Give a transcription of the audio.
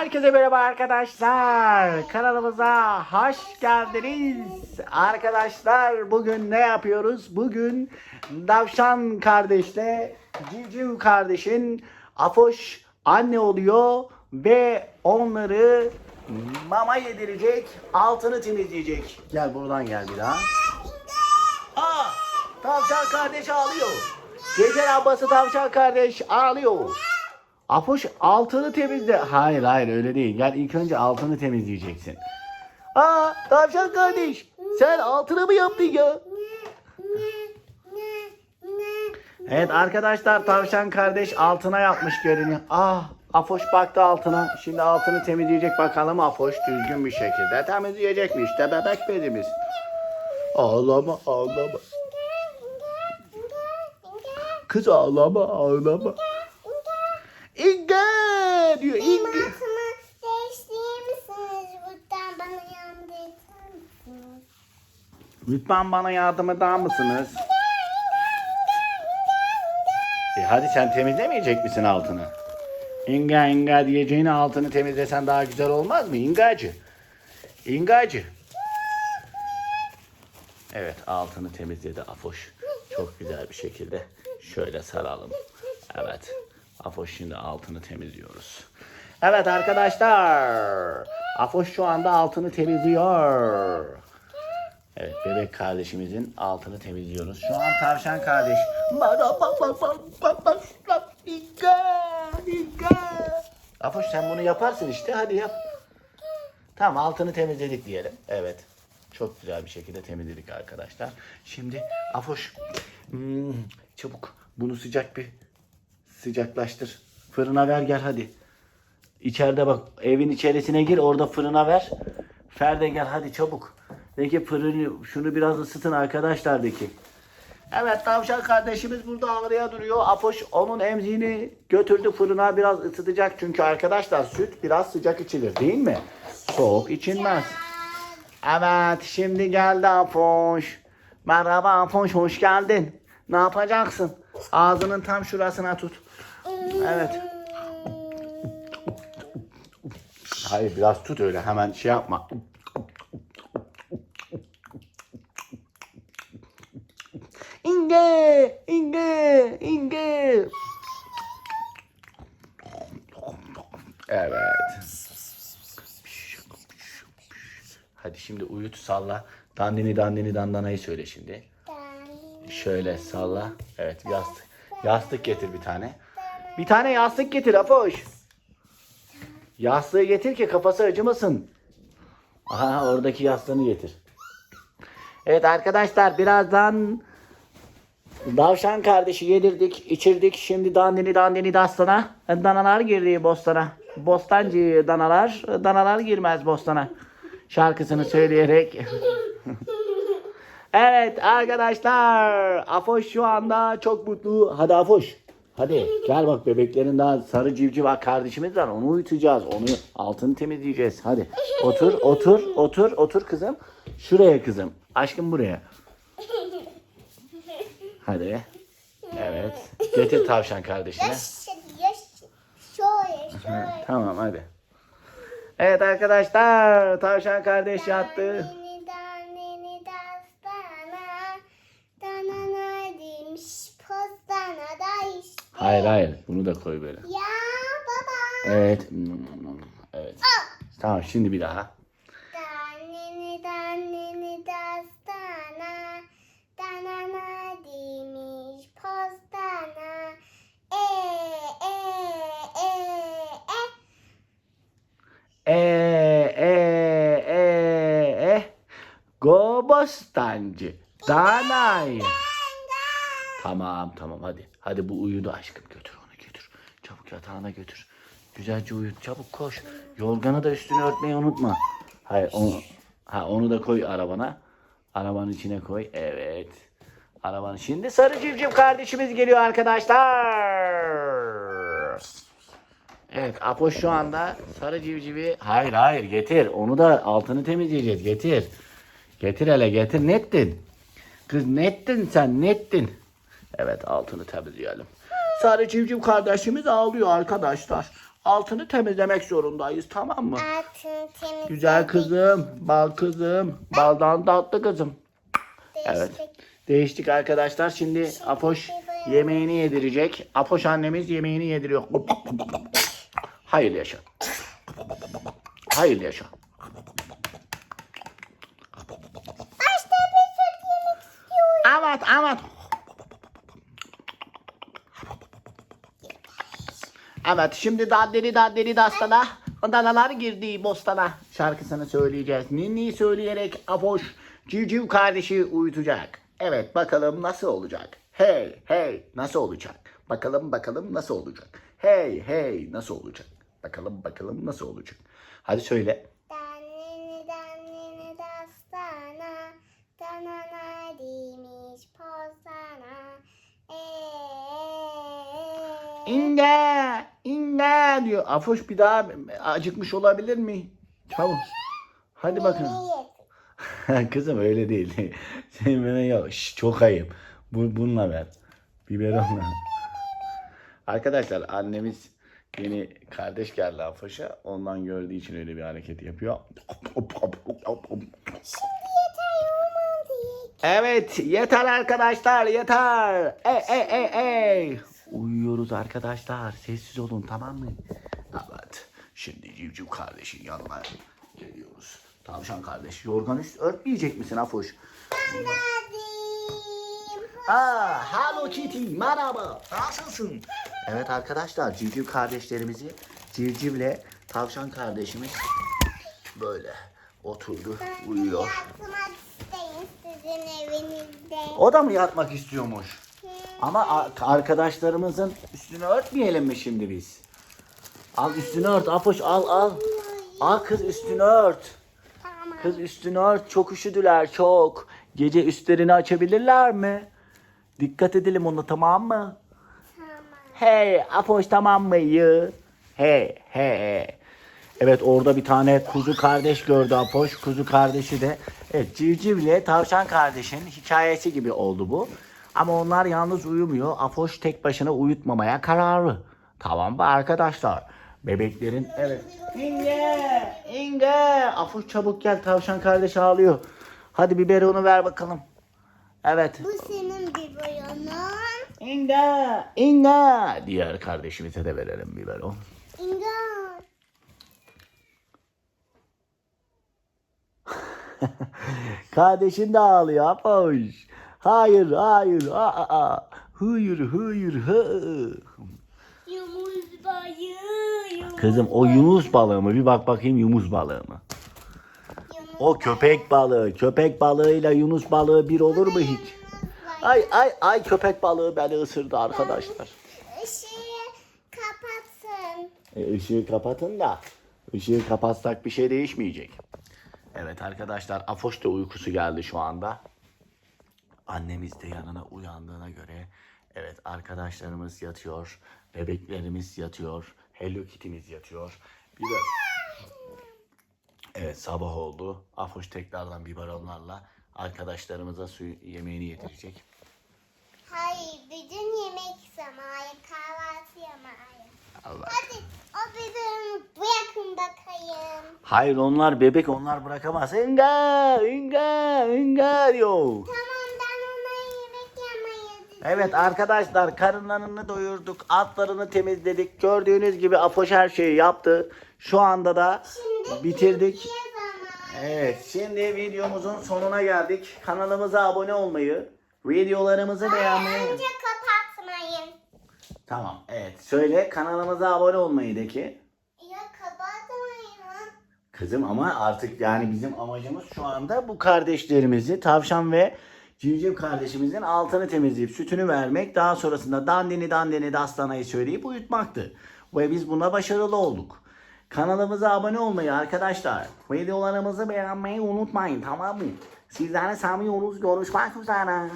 Herkese merhaba arkadaşlar. Kanalımıza hoş geldiniz. Arkadaşlar bugün ne yapıyoruz? Bugün Davşan kardeşle Civciv kardeşin Afoş anne oluyor ve onları mama yedirecek, altını temizleyecek. Gel buradan gel bir daha. Aa, tavşan kardeş ağlıyor. Gece lambası tavşan kardeş ağlıyor. Apoş altını temizle. Hayır hayır öyle değil. Gel ilk önce altını temizleyeceksin. Aa tavşan kardeş sen altını mı yaptın ya? Evet arkadaşlar tavşan kardeş altına yapmış görünüyor. Ah Afoş baktı altına. Şimdi altını temizleyecek bakalım Afoş düzgün bir şekilde temizleyecek mi işte bebek bezimiz. Ağlama ağlama. Kız ağlama ağlama. İnge diyor İnge. Matımı değiştirir misiniz? Buradan bana yardım eder misiniz? Lütfen bana yardım eder misiniz? E hadi sen temizlemeyecek misin altını? İnga inga diyeceğine altını temizlesen daha güzel olmaz mı? İngacı. İngacı. Evet altını temizledi Afoş. Çok güzel bir şekilde. Şöyle saralım. Evet. Afoş şimdi altını temizliyoruz. Evet arkadaşlar. Afoş şu anda altını temizliyor. Evet bebek kardeşimizin altını temizliyoruz. Şu an tavşan kardeş. Afoş sen bunu yaparsın işte hadi yap. Tamam altını temizledik diyelim. Evet. Çok güzel bir şekilde temizledik arkadaşlar. Şimdi Afoş hmm, çabuk bunu sıcak bir sıcaklaştır. Fırına ver gel hadi. İçeride bak evin içerisine gir orada fırına ver. Ferde gel hadi çabuk. De ki fırını şunu biraz ısıtın arkadaşlar de. Evet tavşan kardeşimiz burada ağrıya duruyor. Apoş onun emziğini götürdü fırına biraz ısıtacak. Çünkü arkadaşlar süt biraz sıcak içilir değil mi? Soğuk içilmez. Evet şimdi geldi Apoş. Merhaba Apoş hoş geldin. Ne yapacaksın? Ağzının tam şurasına tut. Evet. Hayır biraz tut öyle hemen şey yapma. İnge, İnge, İnge. Evet. Hadi şimdi uyut salla. Dandini dandini dandanayı söyle şimdi. Şöyle salla. Evet yastık. Yastık getir bir tane. Bir tane yastık getir Afoş. Yastığı getir ki kafası acımasın. Aha oradaki yastığını getir. Evet arkadaşlar birazdan Davşan kardeşi yedirdik, içirdik. Şimdi dandini dandini dastana. Danalar girdi bostana. Bostancı danalar, danalar girmez bostana. Şarkısını söyleyerek. evet arkadaşlar. Afoş şu anda çok mutlu. Hadi Afoş. Hadi gel bak bebeklerin daha sarı civciv var kardeşimiz var. Onu uyutacağız. Onu altını temizleyeceğiz. Hadi otur otur otur otur kızım. Şuraya kızım. Aşkım buraya. Hadi. Evet. Getir tavşan kardeşine. Şöyle. Tamam hadi. Evet arkadaşlar tavşan kardeş yattı. Hayır hayır bunu da koy böyle. Ya baba. Evet. Evet. Tamam şimdi bir daha. Danini, danini, dastana. Danana demiş, postana. E, e, e, e. E e e e Go bostancı. Danay. Tamam tamam hadi. Hadi bu uyudu aşkım götür onu götür. Çabuk yatağına götür. Güzelce uyut çabuk koş. Yorganı da üstüne örtmeyi unutma. Hayır onu, ha, onu da koy arabana. Arabanın içine koy. Evet. Arabanın. Şimdi sarı civciv kardeşimiz geliyor arkadaşlar. Evet Apo şu anda sarı civcivi hayır hayır getir onu da altını temizleyeceğiz getir. Getir hele getir nettin. Kız nettin sen nettin. Evet altını temizleyelim. Sarı civciv kardeşimiz ağlıyor arkadaşlar. altını temizlemek zorundayız tamam mı? Altını temizledik. Güzel kızım, bal kızım, baldan tatlı kızım. Evet. Değiştik. Değiştik arkadaşlar. Şimdi Apoş yemeğini yedirecek. Apoş annemiz yemeğini yediriyor. Hayırlı yaşa. Hayırlı yaşa. Başta bir süt yemek istiyorum. Evet, şimdi daddeli daddeli dastana, danalar girdi bostana şarkısını söyleyeceğiz. Ninni söyleyerek Apoş civciv kardeşi uyutacak. Evet, bakalım nasıl olacak? Hey, hey, nasıl olacak? Bakalım, bakalım nasıl olacak? Hey, hey, nasıl olacak? Bakalım, bakalım nasıl olacak? Hadi söyle. Eee İnge, inge diyor. Afoş bir daha acıkmış olabilir mi? Çabuk. Hadi bakalım. Kızım öyle değil. Sen bana yok. Şş, çok ayıp. Bu, bununla ver. Biberonla. Arkadaşlar annemiz yeni kardeş geldi Afoş'a. Ondan gördüğü için öyle bir hareket yapıyor. Evet yeter arkadaşlar yeter. Ey ey ey ey. Uyuyoruz arkadaşlar. Sessiz olun tamam mı? Evet. Şimdi civciv kardeşin yanına geliyoruz. Tavşan kardeş yorgan üst örtmeyecek misin Afoş? Aa, Hello Kitty merhaba. Nasılsın? Evet arkadaşlar civciv kardeşlerimizi civcivle tavşan kardeşimiz böyle oturdu uyuyor. O da mı yatmak istiyormuş? Ama arkadaşlarımızın üstünü örtmeyelim mi şimdi biz? Al üstünü ört Apoş al al. Al kız üstünü ört. Kız üstünü ört çok üşüdüler çok. Gece üstlerini açabilirler mi? Dikkat edelim ona tamam mı? Tamam. Hey Apoş tamam mı? Hey hey. Evet orada bir tane kuzu kardeş gördü Apoş. Kuzu kardeşi de evet civcivle tavşan kardeşin hikayesi gibi oldu bu. Ama onlar yalnız uyumuyor. Apoş tek başına uyutmamaya kararlı. Tamam mı arkadaşlar? Bebeklerin evet. İnge! İnge! Apoş çabuk gel tavşan kardeş ağlıyor. Hadi biberonu ver bakalım. Evet. Bu senin bir boyunun. İnga, İnga. Diğer kardeşimize de verelim biberon. İngan. Kardeşin de ağlıyor Apoş. Hayır, hayır. Aa. Hayır, hayır. Hı. Yumuz bayı. Yumuz Kızım o yunus balığı mı? Bir bak bakayım yunus balığı mı? O köpek balığı. Köpek balığıyla yunus balığı bir olur mu hiç? Ay ay ay köpek balığı beni ısırdı arkadaşlar. Işığı kapatsın. E, ışığı kapatın da. Işığı kapatsak bir şey değişmeyecek. Evet arkadaşlar Afoş da uykusu geldi şu anda. Annemiz de yanına uyandığına göre evet arkadaşlarımız yatıyor. Bebeklerimiz yatıyor. Hello Kitty'miz yatıyor. Bir de Evet sabah oldu. Afoş tekrardan biberonlarla arkadaşlarımıza su yemeğini yedirecek. Hayır, bütün yemek zamanı, kahvaltı zamanı. Allah. Hadi o biberimi bırakın bakayım. Hayır onlar bebek onlar bırakamaz. Inga, inga, inga diyor. Tamam Evet arkadaşlar karınlarını doyurduk. Altlarını temizledik. Gördüğünüz gibi Afoş her şeyi yaptı. Şu anda da Şimdi bitirdik. Zamanı. Evet şimdi videomuzun sonuna geldik. Kanalımıza abone olmayı, videolarımızı beğenmeyi... Önce kapatmayın. Tamam evet söyle kanalımıza abone olmayı de ki. Ya kapatmayın. Kızım ama artık yani bizim amacımız şu anda bu kardeşlerimizi tavşan ve civciv kardeşimizin altını temizleyip sütünü vermek. Daha sonrasında dandini dandini dastanayı söyleyip uyutmaktı. Ve biz buna başarılı olduk. Kanalımıza abone olmayı arkadaşlar. Videolarımızı beğenmeyi unutmayın tamam mı? Sizlerle seviyoruz. Görüşmek üzere.